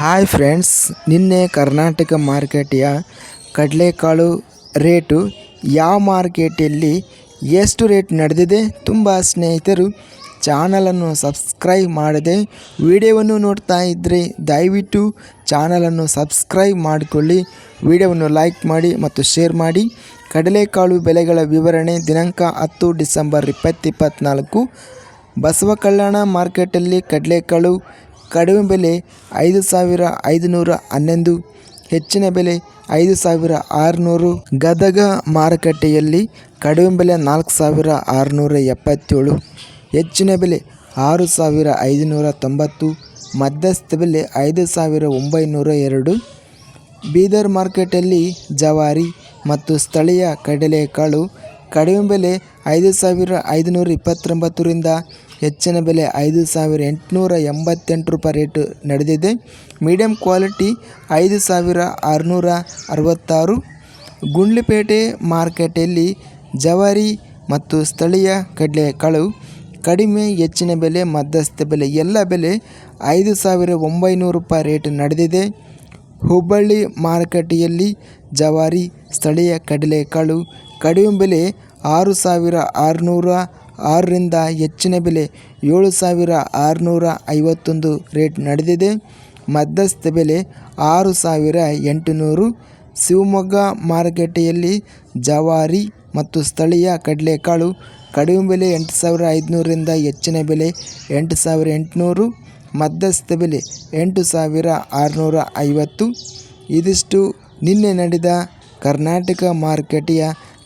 Hi friends ನಿನ್ನೆ ಕರ್ನಾಟಕ ಮಾರ್ಕೆಟಿಯ ಕಡಲೆಕಾಳು rate ಯಾವ ಮಾರ್ಕೆಟಲ್ಲಿ ಎಷ್ಟು ರೇಟ್ ನಡೆದಿದೆ ತುಂಬ ಸ್ನೇಹಿತರು ಚಾನಲನ್ನು ಸಬ್ಸ್ಕ್ರೈಬ್ ಮಾಡದೆ ವಿಡಿಯೋವನ್ನು ನೋಡ್ತಾ ಇದ್ದರೆ ದಯವಿಟ್ಟು ಚಾನಲನ್ನು ಸಬ್ಸ್ಕ್ರೈಬ್ ಮಾಡಿಕೊಳ್ಳಿ, ವಿಡಿಯೋವನ್ನು ಲೈಕ್ ಮಾಡಿ ಮತ್ತು ಶೇರ್ ಮಾಡಿ. ಕಡಲೆಕಾಳು ಬೆಲೆಗಳ ವಿವರಣೆ ದಿನಾಂಕ ಹತ್ತು ಡಿಸೆಂಬರ್ ಇಪ್ಪತ್ತಿಪ್ಪತ್ನಾಲ್ಕು ಬಸವ ಕಲ್ಯಾಣ ಮಾರ್ಕೆಟಲ್ಲಿ ಕಡಲೆಕಾಳು ಕಡಿಮೆ ಬೆಲೆ ಐದು ಸಾವಿರ ಐದುನೂರ ಹನ್ನೊಂದು, ಹೆಚ್ಚಿನ ಬೆಲೆ ಐದು ಸಾವಿರ ಆರುನೂರು. ಗದಗ ಮಾರುಕಟ್ಟೆಯಲ್ಲಿ ಕಡಿಮೆ ಬೆಲೆ ನಾಲ್ಕು ಸಾವಿರ ಆರುನೂರ ಎಪ್ಪತ್ತೇಳು, ಹೆಚ್ಚಿನ ಬೆಲೆ ಆರು ಸಾವಿರ ಐದುನೂರ ತೊಂಬತ್ತು, ಮಧ್ಯಸ್ಥ ಬೆಲೆ ಐದು ಸಾವಿರ ಒಂಬೈನೂರ ಎರಡು. ಬೀದರ್ ಮಾರ್ಕೆಟಲ್ಲಿ ಜವಾರಿ ಮತ್ತು ಸ್ಥಳೀಯ ಕಡಲೆಕಾಳು ಕಡಿಮೆ ಬೆಲೆ ಐದು ಸಾವಿರ ಐದುನೂರ ಇಪ್ಪತ್ತೊಂಬತ್ತರಿಂದ ಹೆಚ್ಚಿನ ಬೆಲೆ ಐದು ಸಾವಿರ ಎಂಟುನೂರ ಎಂಬತ್ತೆಂಟು ರೂಪಾಯಿ ರೇಟು ನಡೆದಿದೆ. ಮೀಡಿಯಂ ಕ್ವಾಲಿಟಿ ಐದು ಸಾವಿರ ಆರುನೂರ ಅರವತ್ತಾರು. ಗುಂಡ್ಲಿಪೇಟೆ ಮಾರ್ಕೆಟಲ್ಲಿ ಜವಾರಿ ಮತ್ತು ಸ್ಥಳೀಯ ಕಡಲೆಕಾಳು ಕಡಿಮೆ ಹೆಚ್ಚಿನ ಬೆಲೆ, ಮಧ್ಯಸ್ಥ ಬೆಲೆ, ಎಲ್ಲ ಬೆಲೆ ಐದು ಸಾವಿರ ಒಂಬೈನೂರು ರೂಪಾಯಿ ರೇಟ್ ನಡೆದಿದೆ. ಹುಬ್ಬಳ್ಳಿ ಮಾರುಕಟ್ಟೆಯಲ್ಲಿ ಜವಾರಿ, ಸ್ಥಳೀಯ ಕಡಲೆಕಾಳು ಕಡಿಮೆ ಬೆಲೆ ಆರು ಸಾವಿರ ಆರುನೂರ ಆರರಿಂದ ಹೆಚ್ಚಿನ ಬೆಲೆ ಏಳು ಸಾವಿರ ಆರುನೂರ ಐವತ್ತೊಂದು ರೇಟ್ ನಡೆದಿದೆ. ಮಧ್ಯಸ್ಥ ಬೆಲೆ ಆರು ಸಾವಿರ ಎಂಟುನೂರು. ಶಿವಮೊಗ್ಗ ಮಾರುಕಟ್ಟೆಯಲ್ಲಿ ಜವಾರಿ ಮತ್ತು ಸ್ಥಳೀಯ ಕಡಲೆಕಾಳು ಕಡಿಮೆ ಬೆಲೆ ಎಂಟು ಸಾವಿರ ಐದುನೂರರಿಂದ ಹೆಚ್ಚಿನ ಬೆಲೆ ಎಂಟು ಸಾವಿರ ಎಂಟುನೂರು. ಮಧ್ಯಸ್ಥ ಬೆಲೆ ಎಂಟು ಸಾವಿರ ಆರುನೂರ ಐವತ್ತು. ಇದಿಷ್ಟು ನಿನ್ನೆ ನಡೆದ ಕರ್ನಾಟಕ ಮಾರುಕಟ್ಟೆಯ